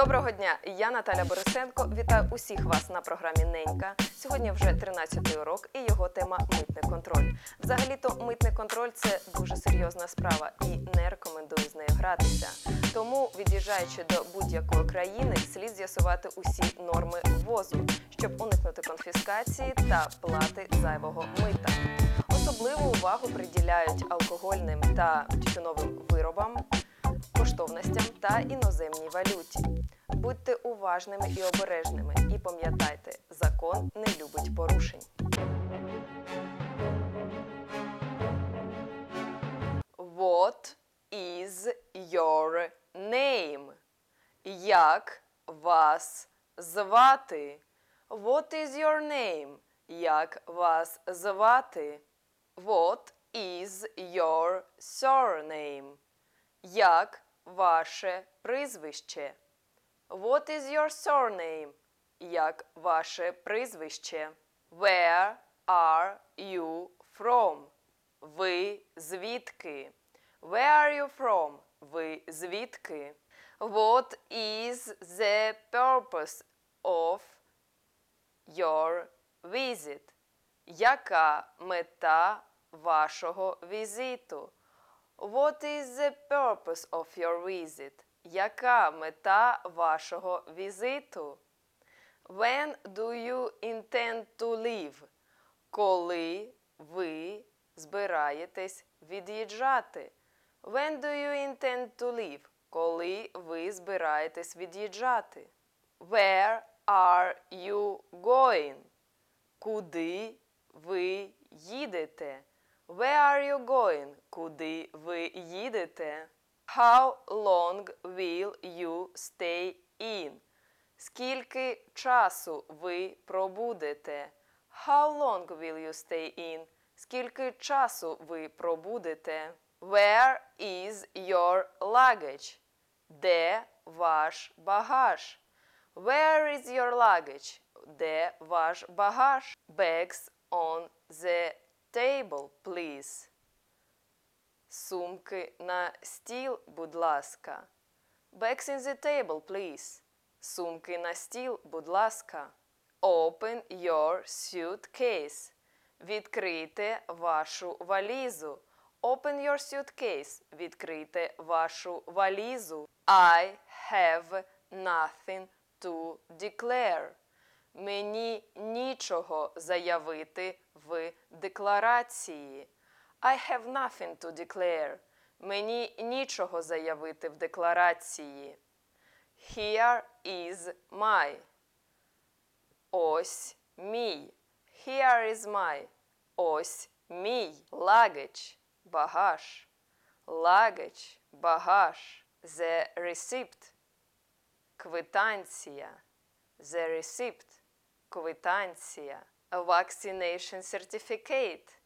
Доброго дня! Я Наталя Борисенко. Вітаю усіх вас на програмі Ненька. Сьогодні вже 13-й урок і його тема митний контроль. Взагалі-то митний контроль це дуже серйозна справа і не рекомендую з нею гратися. Тому, від'їжджаючи до будь-якої країни, слід з'ясувати усі норми ввозу, щоб уникнути конфіскації та плати зайвого мита. Особливу увагу приділяють алкогольним та тютюновим виробам, коштовностям та іноземній валюті. Будьте уважними і обережними, і пам'ятайте, закон не любить порушень. What is your name? Як вас звати? What is your name? Як вас звати? What is your surname? Як ваше прізвище? What is your surname? Як ваше прізвище? Where are you from? Ви звідки? Where are you from? Ви звідки? What is the purpose of your visit? Яка мета вашого візиту? What is the purpose of your visit? Яка мета вашого візиту? When do you intend to leave? Коли ви збираєтесь від'їжджати? When do you intend to leave? Коли ви збираєтесь від'їжджати? Where are you going? Куди ви їдете? Where are you going? Куди ви їдете? How long will you stay in? Скільки часу ви пробудете? How long will you stay in? Скільки часу ви пробудете? Where is your luggage? Де ваш багаж? Where is your luggage? Де ваш багаж? Bags on the table, please. Сумки на стіл, будь ласка. Bags in the table, please. Сумки на стіл, будь ласка. Open your suitcase. Відкрийте вашу валізу. Open your suitcase. Відкрийте вашу валізу. I have nothing to declare. Мені нічого заявити в декларації. I have nothing to declare. Мені нічого заявити в декларації. Here is my. Ось мій. Here is my. Ось мій. Luggage. Багаж. Luggage. Багаж. The receipt. Квитанція. The receipt. Квитанція. A vaccination certificate.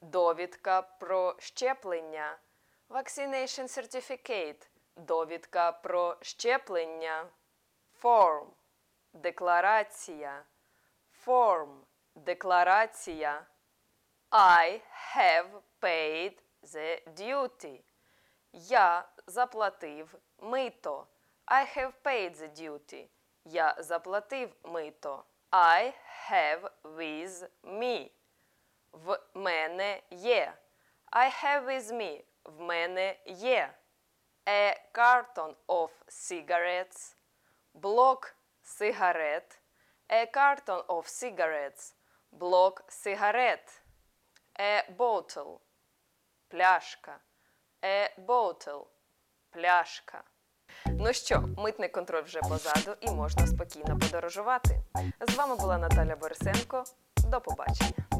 Довідка про щеплення. Vaccination certificate. Довідка про щеплення. Form. Декларація. Form. Декларація. I have paid the duty. Я заплатив мито. I have paid the duty. Я заплатив мито. I have with me. В мене є. I have with me. В мене є. A carton of cigarettes. Блок сигарет. A carton of cigarettes. Блок сигарет. A bottle. Пляшка. A bottle. Пляшка. Ну що, митний контроль вже позаду і можна спокійно подорожувати. З вами була Наталя Борисенко. До побачення.